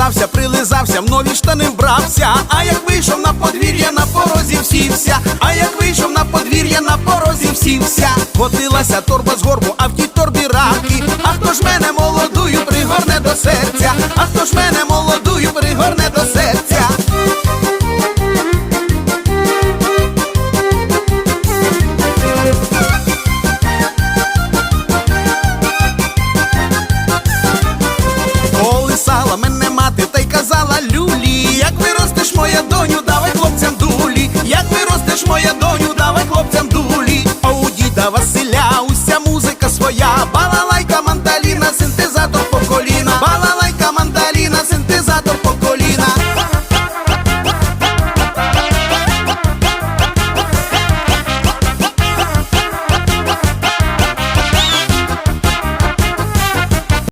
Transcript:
Причесався, прилизався, в нові штани вбрався. А як вийшов на подвір'я, на порозі всівся. А як вийшов на подвір'я, на порозі всівся. Котилася торба з горбу, а в моя доню, давай хлопцям дулі, як ти ростеш, моя доню, давай хлопцям дулі, а у діда Василя, уся музика своя, балала.